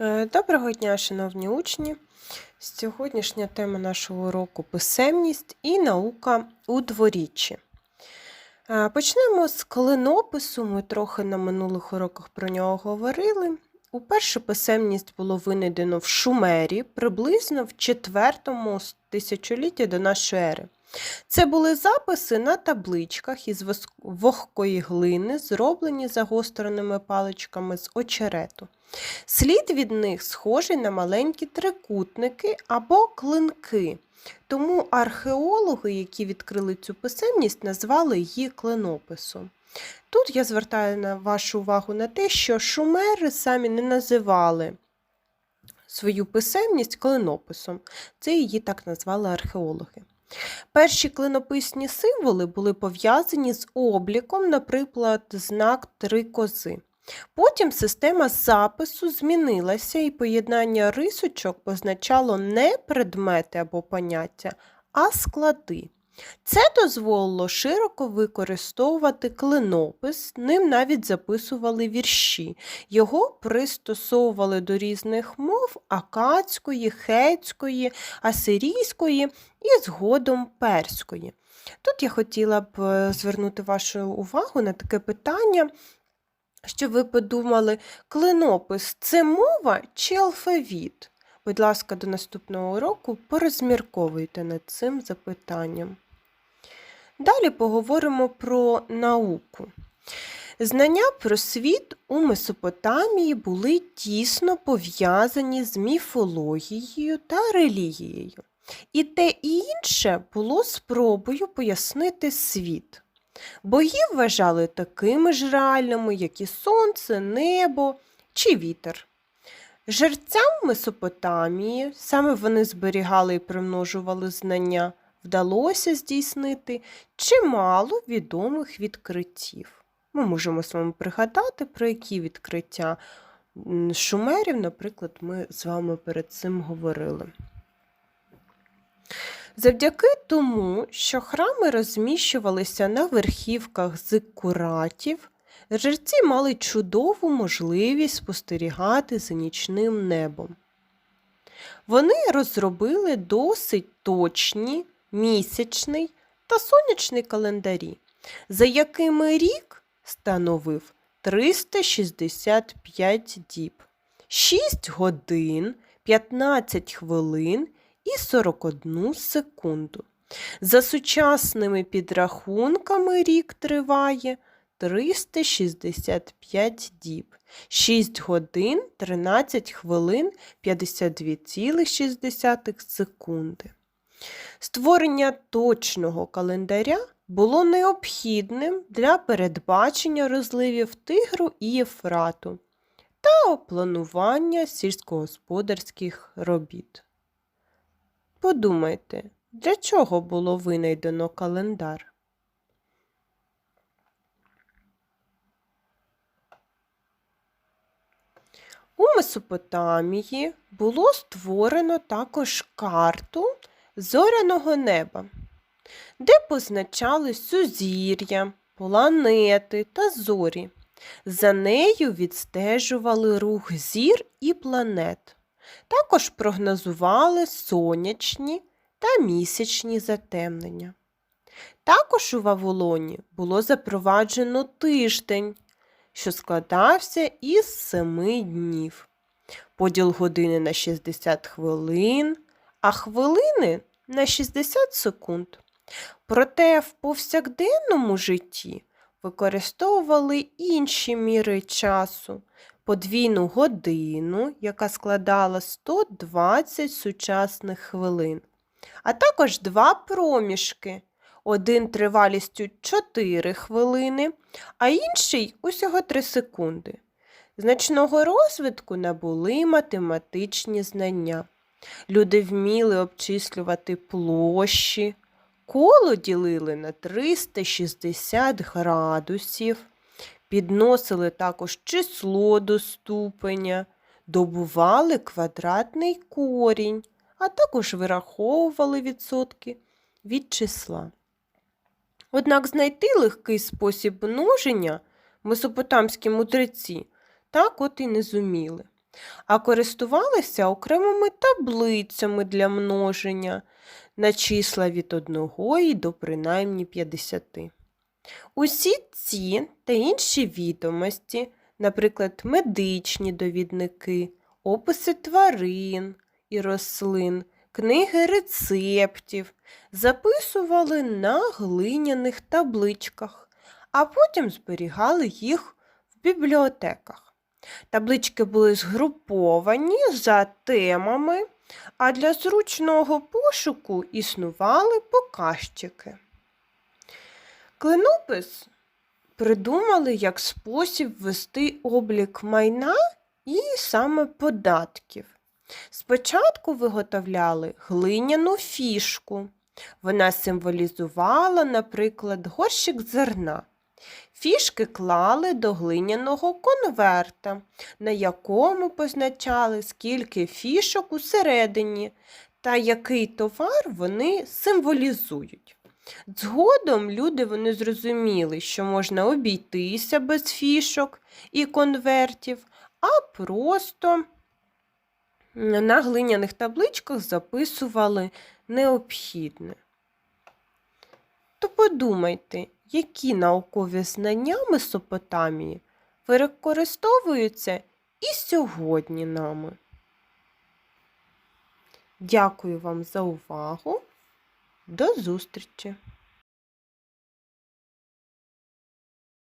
Е, Доброго дня, шановні учні! Сьогоднішня тема нашого уроку писемність і наука у дворіччі. Е, Почнемо з клинопису. Ми трохи на минулих уроках про нього говорили. Уперше писемність було винайдено в Шумері приблизно в четвертому тисячолітті до нашої ери. Це були записи на табличках із вогкої глини, зроблені загостреними паличками з очерету. Слід від них схожий на маленькі трикутники або клинки. Тому археологи, які відкрили цю писемність, назвали її клинописом. Тут я звертаю на вашу увагу на те, що шумери самі не називали свою писемність клинописом. Це її так назвали археологи. Перші клинописні символи були пов'язані з обліком, наприклад, знак три кози. Потім система запису змінилася, і поєднання рисочок позначало не предмети або поняття, а склади. Це дозволило широко використовувати клинопис, ним навіть записували вірші. Його пристосовували до різних мов акадської, хетської, асирійської і згодом перської. Тут я хотіла б е, звернути вашу увагу на таке питання, щоб ви подумали, клинопис це мова чи алфавіт? Будь ласка, до наступного уроку порозмірковуйте над цим запитанням. Далі поговоримо про науку. Знання про світ у Месопотамії були тісно пов'язані з міфологією та релігією. І те і інше було спробою пояснити світ. Богів вважали такими ж реальними, як і сонце, небо чи вітер. Жерцям Месопотамії, саме вони зберігали і примножували знання, вдалося здійснити чимало відомих відкриттів. Ми можемо з вами пригадати, про які відкриття шумерів, наприклад, ми з вами перед цим говорили. Завдяки тому, що храми розміщувалися на верхівках зиккуратів, жерці мали чудову можливість спостерігати за нічним небом. Вони розробили досить точні місячний та сонячний календарі, за якими рік становив 365 діб, 6 годин, 15 хвилин і 41 секунду. За сучасними підрахунками рік триває 365 діб, 6 годин, 13 хвилин, 52,6 секунди. Створення точного календаря було необхідним для передбачення розливів Тигру і Єфрату та планування сільськогосподарських робіт. Подумайте, для чого було винайдено календар? У Месопотамії було створено також карту зоряного неба, де позначали сузір'я, планети та зорі. За нею відстежували рух зір і планет. Також прогнозували сонячні та місячні затемнення. Також у Вавилоні було запроваджено тиждень, що складався із семи днів. Поділ години на 60 хвилин, а хвилини на 60 секунд. Проте в повсякденному житті використовували інші міри часу, подвійну годину, яка складала 120 сучасних хвилин, а також два проміжки. Один тривалістю 4 хвилини, а інший усього 3 секунди. Значного розвитку набули математичні знання. Люди вміли обчислювати площі, коло ділили на 360 градусів, підносили також число до ступеня, добували квадратний корінь, а також вираховували відсотки від числа. Однак знайти легкий спосіб множення месопотамські мудреці так от і не зуміли. А користувалися окремими таблицями для множення на числа від 1 і до принаймні 50. Усі ці та інші відомості, наприклад, медичні довідники, описи тварин і рослин, книги рецептів, записували на глиняних табличках, а потім зберігали їх в бібліотеках. Таблички були згруповані за темами, а для зручного пошуку існували показчики. Клинопис придумали як спосіб вести облік майна і саме податків. Спочатку виготовляли глиняну фішку. Вона символізувала, наприклад, горщик зерна. Фішки клали до глиняного конверта, на якому позначали, скільки фішок усередині та який товар вони символізують. Згодом люди вони зрозуміли, що можна обійтися без фішок і конвертів, а просто на глиняних табличках записували необхідне. То подумайте, які наукові знання Месопотамії використовуються і сьогодні нами. Дякую вам за увагу. До зустрічі!